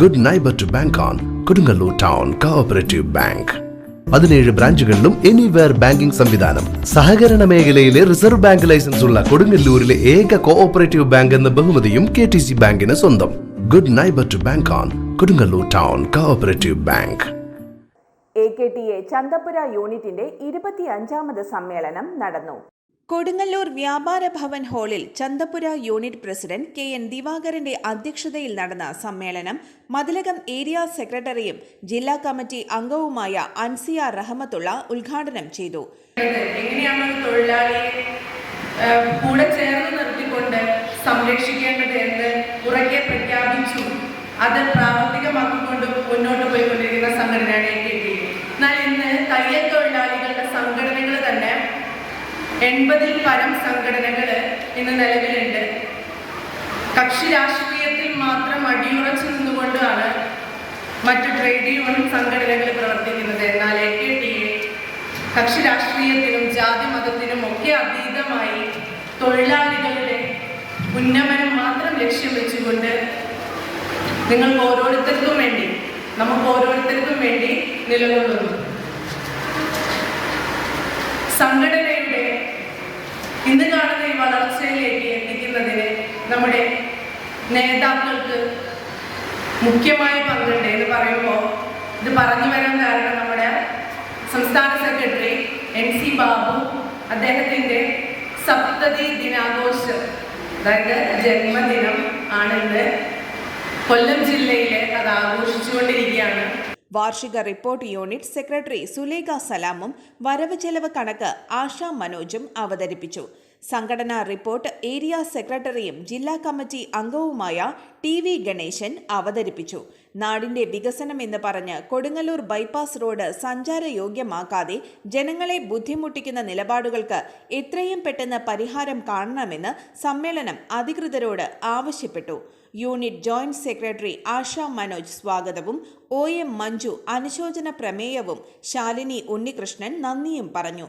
Good neighbour to bank on Kodungallur town cooperative bank പതിനേഴ് ബ്രാഞ്ചുകളിലും anywhere banking സംവിധാനം. സഹകരണ മേഖലയിലെ റിസർവ് ബാങ്ക് ലൈസൻസ് ഉള്ള കൊടുങ്ങല്ലൂരിലെ ഏക കോഓപ്പറേറ്റീവ് ബാങ്ക് എന്ന ബഹുമതിയും കെ ടി സി ബാങ്കിന് സ്വന്തം. Good neighbour to bank on Kodungallur town cooperative bank A K T A Chanthappura യൂണിറ്റിന്റെ ഇരുപത്തിയഞ്ചാമത് സമ്മേളനം നടന്നു. കൊടുങ്ങല്ലൂർ വ്യാപാര ഭവൻ ഹാളിൽ Chanthapura unit president K N ദിവാകരന്റെ അധ്യക്ഷതയിൽ നടന്ന സമ്മേളനം മതിലകം ഏരിയ സെക്രട്ടറിയും ജില്ലാ കമ്മിറ്റി അംഗവുമായ അൻസിയ റഹമത്തുള്ള ഉദ്ഘാടനം ചെയ്തു. എങ്ങനെയാണ് തൊഴിലാളിയെ കൂടെ ചേർന്ന് നിർത്തിക്കൊണ്ട് സംരക്ഷിക്കേണ്ടത് എന്ന് ഉറക്കെ പ്രഖ്യാപിച്ചു. അത് പ്രാവർത്തികമാക്കിക്കൊണ്ട് മുന്നോട്ട് പോയിക്കൊണ്ടിരിക്കുന്ന സംഘടനയാണ് എ കെ ടി എന്നാൽ ഇന്ന് തയ്യൽ തൊഴിലാളികളുടെ സംഘടനകൾ തന്നെ എൺപതിൽ പരം സംഘടനകൾ ഇന്ന് നിലവിലുണ്ട്. കക്ഷി രാഷ്ട്രീയത്തിൽ മാത്രം അടിയുറച്ചു നിന്നുകൊണ്ടാണ് മറ്റു ട്രേഡ് യൂണിയൻ സംഘടനകൾ പ്രവർത്തിക്കുന്നത്. എന്നാൽ എ കെ ടി എ കക്ഷി രാഷ്ട്രീയത്തിനും ജാതി മതത്തിനും ഒക്കെ അതീതമായി തൊഴിലാളികളുടെ ഉന്നമനം മാത്രം ലക്ഷ്യം വെച്ചുകൊണ്ട് നിങ്ങൾക്ക് ഓരോരുത്തർക്കും വേണ്ടി നമുക്ക് ഓരോരുത്തർക്കും വേണ്ടി നിലകൊള്ളുന്നു. സംഘടനയുടെ ഇന്ന് കാണുന്ന ഈ വളർച്ചയിലേക്ക് എത്തിക്കുന്നതിന് നമ്മുടെ നേതാക്കൾക്ക് മുഖ്യമായ പങ്കുണ്ട് എന്ന് പറയുമ്പോൾ ഇത് പറഞ്ഞു വരാൻ കാരണം നമ്മുടെ സംസ്ഥാന സെക്രട്ടറി എൻ സി ബാബു അദ്ദേഹത്തിന്റെ സപ്തതി ദിനാഘോഷം അതായത് ജന്മദിനം ആണെന്ന് കൊല്ലം ജില്ലയിൽ അത് ആഘോഷിച്ചുകൊണ്ടിരിക്കുകയാണ്. വാർഷിക റിപ്പോർട്ട് യൂണിറ്റ് സെക്രട്ടറി സുലേഖ സലാമും വരവ് ചെലവ് കണക്ക് ആശാ മനോജും അവതരിപ്പിച്ചു. സംഘടനാ റിപ്പോർട്ട് ഏരിയ സെക്രട്ടറിയും ജില്ലാ കമ്മിറ്റി അംഗവുമായ ടി വി ഗണേശൻ അവതരിപ്പിച്ചു. നാടിന്റെ വികസനം എന്ന് പറഞ്ഞ് കൊടുങ്ങല്ലൂർ ബൈപ്പാസ് റോഡ് സഞ്ചാരയോഗ്യമാക്കാതെ ജനങ്ങളെ ബുദ്ധിമുട്ടിക്കുന്ന നിലപാടുകൾക്ക് എത്രയും പെട്ടെന്ന് പരിഹാരം കാണണമെന്ന് സമ്മേളനം അധികൃതരോട് ആവശ്യപ്പെട്ടു. Unit joint secretary Asha Manoj സ്വാഗതവും ഒ എം മഞ്ജു അനുശോചന പ്രമേയവും ശാലിനി ഉണ്ണികൃഷ്ണൻ നന്ദിയും പറഞ്ഞു.